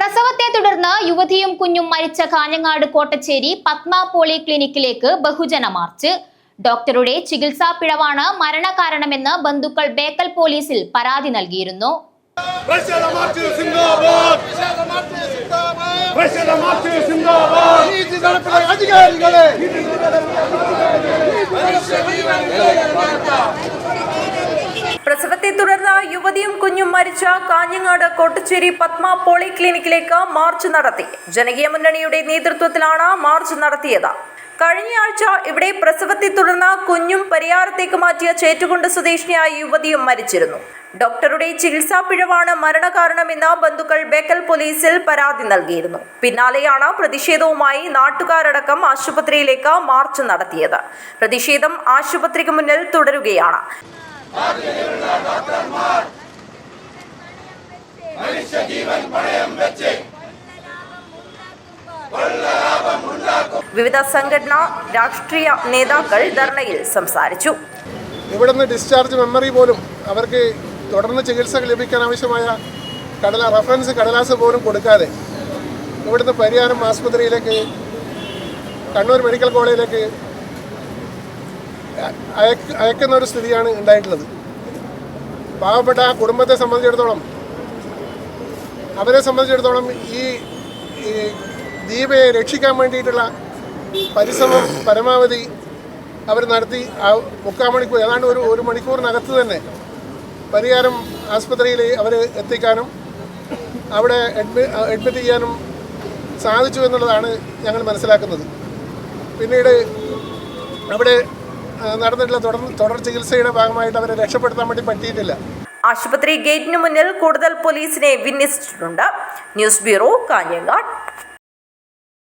പ്രസവത്തെ തുടർന്ന് യുവതിയും കുഞ്ഞും മരിച്ച കാഞ്ഞങ്ങാട് കോട്ടച്ചേരി പത്മ പോളി ക്ലിനിക്കിലേക്ക് ബഹുജന മാർച്ച്. ഡോക്ടറുടെ ചികിത്സാ പിഴവാണ് മരണകാരണമെന്ന് ബന്ധുക്കൾ ബേക്കൽ പോലീസിൽ പരാതി നൽകിയിരുന്നു മാർച്ച് സിന്ദാബാദ് പ്രതിഷേധ മാർച്ച് സിന്ദാബാദ് നീതി നടപ്പിലെ അധികാരികളെ പ്രസവത്തെ തുടർന്ന് യുവതിയും കുഞ്ഞും മരിച്ച കാഞ്ഞങ്ങാട് കോട്ടച്ചേരി പത്മ പോളി ക്ലിനിക്കിലേക്ക് മാർച്ച് നടത്തി. ജനകീയ മുന്നണിയുടെ നേതൃത്വത്തിലാണ് മാർച്ച് നടത്തിയത്. കഴിഞ്ഞയാഴ്ച ഇവിടെ പ്രസവത്തെ തുടർന്ന് കുഞ്ഞും പരിയാരത്തേക്ക് മാറ്റിയ ചേറ്റുകൊണ്ട് സ്വദേശിനിയായ യുവതിയും മരിച്ചിരുന്നു. ഡോക്ടറുടെ ചികിത്സാ പിഴവാണ് മരണകാരണമെന്ന് ബന്ധുക്കൾ ബേക്കൽ പോലീസിൽ പരാതി നൽകിയിരുന്നു. പിന്നാലെയാണ് പ്രതിഷേധവുമായി നാട്ടുകാരടക്കം ആശുപത്രിയിലേക്ക് മാർച്ച് നടത്തിയത്. പ്രതിഷേധം ആശുപത്രിക്ക് മുന്നിൽ തുടരുകയാണ്. വിവിധ സംഘടനാ രാഷ്ട്രീയ നേതാക്കൾ ധർണയിൽ സംസാരിച്ചു. ഇവിടുന്ന് ഡിസ്ചാർജ് മെമ്മറി പോലും അവർക്ക് തുടർന്ന് ചികിത്സ ലഭിക്കാൻ ആവശ്യമായ കടല റഫറൻസ് കടലാസ് പോലും കൊടുക്കാതെ ഇവിടുന്ന് പരിയാരം ആസ്പത്രിയിലേക്ക് കണ്ണൂർ മെഡിക്കൽ കോളേജിലേക്ക് അയക്കുന്ന ഒരു സ്ഥിതിയാണ് ഉണ്ടായിട്ടുള്ളത്. പാവപ്പെട്ട ആ കുടുംബത്തെ സംബന്ധിച്ചിടത്തോളം അവരെ സംബന്ധിച്ചിടത്തോളം ഈ ദീപയെ രക്ഷിക്കാൻ വേണ്ടിയിട്ടുള്ള പരിശ്രമം പരമാവധി അവർ നടത്തി ആ മുക്കാൽ മണിക്കൂർ ഏതാണ്ട് ഒരു ഒരു മണിക്കൂറിനകത്ത് തന്നെ പരിഹാരം ആസ്പത്രിയിൽ അവർ എത്തിക്കാനും അവിടെ അഡ്മി അഡ്മിറ്റ് ചെയ്യാനും സാധിച്ചു എന്നുള്ളതാണ് ഞങ്ങൾ മനസ്സിലാക്കുന്നത്. പിന്നീട് അവിടെ ആ, നടന്നിട്ടുള്ള തുടർ തുടർ ചികിത്സയുടെ ഭാഗമായിട്ട് അവരെ രക്ഷപ്പെടുത്താൻ വേണ്ടി പറ്റിയിട്ടില്ല. ആശുപത്രി ഗേറ്റിന് മുന്നിൽ കൂടുതൽ പോലീസിനെ വിന്യസിച്ചിട്ടുണ്ട്. News bureau Kanhangad.